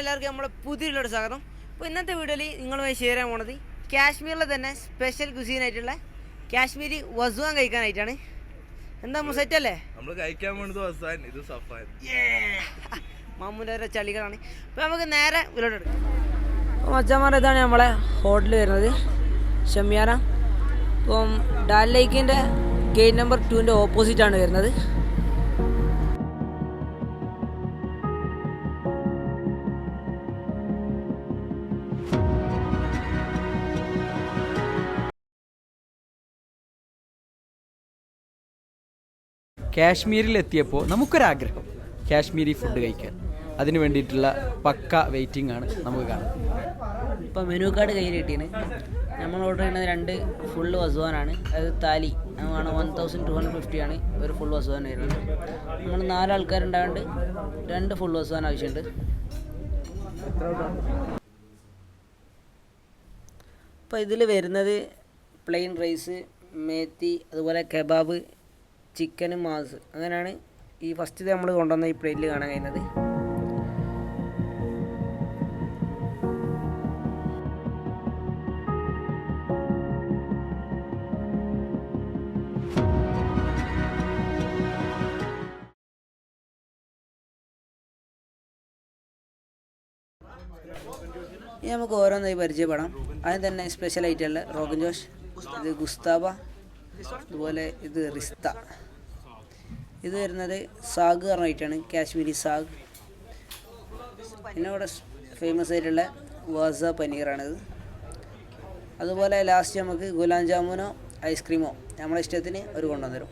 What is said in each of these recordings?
എല്ലാവർക്കും നമ്മുടെ പുതിയൊരു സ്വാഗതം. അപ്പോൾ ഇന്നത്തെ വീഡിയോയിൽ നിങ്ങളുമായി ഷെയർ ചെയ്യാൻ പോണത് കാശ്മീരിലെ തന്നെ സ്പെഷ്യൽ കുസീനായിട്ടുള്ള കാശ്മീരി വസുവാൻ കഴിക്കാനായിട്ടാണ്. എന്താ സെറ്റ് അല്ലേ? നമ്മൾ കഴിക്കാൻ വേണ്ടത് വസാൻ ഇത് സഫാൻ. ഓരോ ചളികളാണ്. അപ്പോൾ നമുക്ക് നേരെ വീട്ടിലോട്ട് എടുക്കാം. അപ്പോൾ ഇതാണ് നമ്മളെ ഹോട്ടലിൽ വരുന്നത്. ഷമ്യാന ഇപ്പം ഡാൽ ലേക്കിന്റെ ഗേറ്റ് നമ്പർ ടുവിന്റെ ഓപ്പോസിറ്റാണ് വരുന്നത്. കാശ്മീരിലെത്തിയപ്പോൾ നമുക്കൊരാഗ്രഹം കാശ്മീരി ഫുഡ് കഴിക്കാൻ. അതിന് വേണ്ടിയിട്ടുള്ള പക്ക വെയിറ്റിംഗ് ആണ് നമുക്ക് കാണാം ഇപ്പോൾ മെനു കാർഡ് കയ്യിൽ കിട്ടിയാണ് നമ്മൾ ഓർഡർ ചെയ്യുന്നത് രണ്ട് ഫുൾ വസുവാനാണ്. അത് താലി. ആണ് one thousand two hundred fifty ആണ് ഒരു ഫുൾ വസുവാൻ വരുന്നത്. നമ്മൾ നാല് ആൾക്കാരുണ്ടായതുകൊണ്ട് രണ്ട് ഫുൾ വസുവാൻ ആവശ്യമുണ്ട്. അപ്പോൾ ഇതിൽ വരുന്നത് പ്ലെയിൻ റൈസ് മേത്തി അതുപോലെ കബാബ് ചിക്കന് മാസ്. അങ്ങനെയാണ് ഈ ഫസ്റ്റ് നമ്മൾ കൊണ്ടുവന്ന ഈ പ്ലേറ്റിൽ കാണാൻ കഴിയുന്നത്. ഇനി നമുക്ക് ഓരോന്നായി പരിചയപ്പെടാം. ആദ്യം തന്നെ സ്പെഷ്യൽ ആയിട്ടുള്ള റോഗൻ ജോഷ് ഇത് ഗുസ്താബ അതുപോലെ ഇത് റിസ്ത. ഇത് വരുന്നത് സാഗ് പറഞ്ഞിട്ടാണ് കാശ്മീരി സാഗ്. പിന്നെ ഇവിടെ ഫേമസ് ആയിട്ടുള്ള വാസ പനീറാണിത്. അതുപോലെ ലാസ്റ്റ് നമുക്ക് ഗുലാം ജാമുനോ ഐസ്ക്രീമോ നമ്മളെ ഇഷ്ടത്തിന് ഒരു കൊണ്ടുവന്നു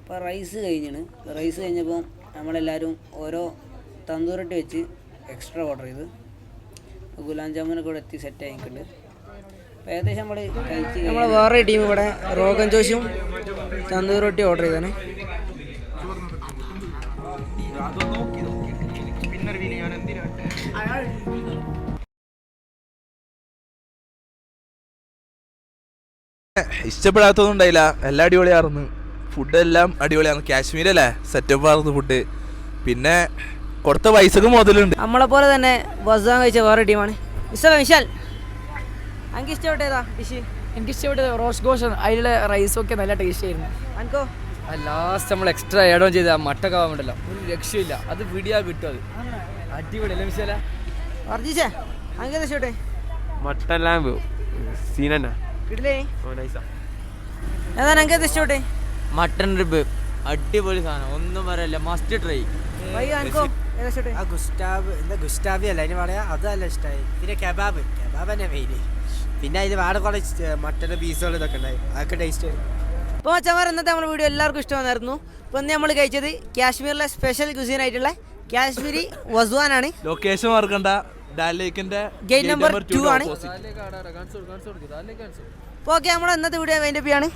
അപ്പോൾ റൈസ് കഴിഞ്ഞാണ്. റൈസ് കഴിഞ്ഞപ്പോൾ നമ്മളെല്ലാവരും ഓരോ തന്തൂരട്ടി വെച്ച് എക്സ്ട്രാ ഓർഡർ ചെയ്ത് ഗുലാം ജാമുനൊക്കെ ഇവിടെ എത്തി സെറ്റ് ആയിട്ടുണ്ട് അപ്പോൾ ഏകദേശം നമ്മൾ കഴിച്ച് നമ്മൾ വേറെ ടീം ഇവിടെ റോഗൻ ജോഷും തന്തൂർ റൊട്ടി ഓർഡർ ചെയ്താണ് ഇഷ്ടപ്പെടാത്തൊന്നും ഉണ്ടായില്ല എല്ലാം അടിപൊളിയായിരുന്നു. ഫുഡ് എല്ലാം അടിപൊളിയാണ് കാശ്മീർ അല്ലേ? സെറ്റപ്പ് ആയിരുന്നു ഫുഡ് പിന്നെ കൊടുത്ത പൈസക്ക് മുതലുണ്ട്. നമ്മളെ പോലെ തന്നെ ബസ്സാൻ കഴിച്ച വേറെ ടീമാണ് മിസ്റ്റർ വിശാൽ എനിക്ക് ഡിഷ് ഇഷ്ടപ്പെട്ടത് റോസ് ഗോഷ് അതിലുള്ള റൈസൊക്കെ ഒക്കെ നല്ല ടേസ്റ്റ് ആയിരുന്നു. അനക്കോ? ലാസ്റ്റ് നമ്മൾ എക്സ്ട്രാ ആഡ് ഓൺ ചെയ്ത ആ മട്ട വേണ്ടല്ലോ ഒരു രക്ഷയില്ല. അത് വിടിയാ കിട്ടും അത്. അടിപൊളി അല്ലേ മിശാല വർജിച്ചേ അങ്ങനെ ഇഷ്ടപ്പെട്ടെ? മട്ടൻ ലാമ്പ് സീനന്ന കിട്ടില്ലേ? ഓ നൈസാ ഏതാ എനിക്ക് ഏതാ ഇഷ്ടപ്പെട്ടെ? മട്ടൺ റിബ് അടിപൊളി സാധനം. ഒന്നും പറയല്ല. മസ്റ്റ് ട്രൈ ആ ഗുസ്റ്റാബ് എന്താ ഗുസ്റ്റാബി അല്ല അതിന് പറയാ. അതല്ല ഇഷ്ടമായി പിന്നെ കബാബ്. കബാബ് തന്നെ മെയിൻ പിന്നെ അതിൽ വേറെ കുറേ മട്ടന്റെ പീസുകൾ ഇതൊക്കെ ഉണ്ടായി. അതൊക്കെ ടേസ്റ്റ് അപ്പോൾ അച്ഛന്മാർ ഇന്നത്തെ നമ്മുടെ വീഡിയോ എല്ലാവർക്കും ഇഷ്ടമായിരുന്നു ഇപ്പം ഇന്ന് നമ്മൾ കഴിച്ചത് കാശ്മീരിലെ സ്പെഷ്യൽ കുസീൻ ആയിട്ടുള്ള കാശ്മീരി വസുവാനാണ്. ലൊക്കേഷൻ മറക്കണ്ട. ഡാൽ ലേക്കിന്റെ ഗേറ്റ് നമ്പർ ടു ആണ്. ഓക്കെ നമ്മുടെ ഇന്നത്തെ വീഡിയോ അതിന്റെ ആണ്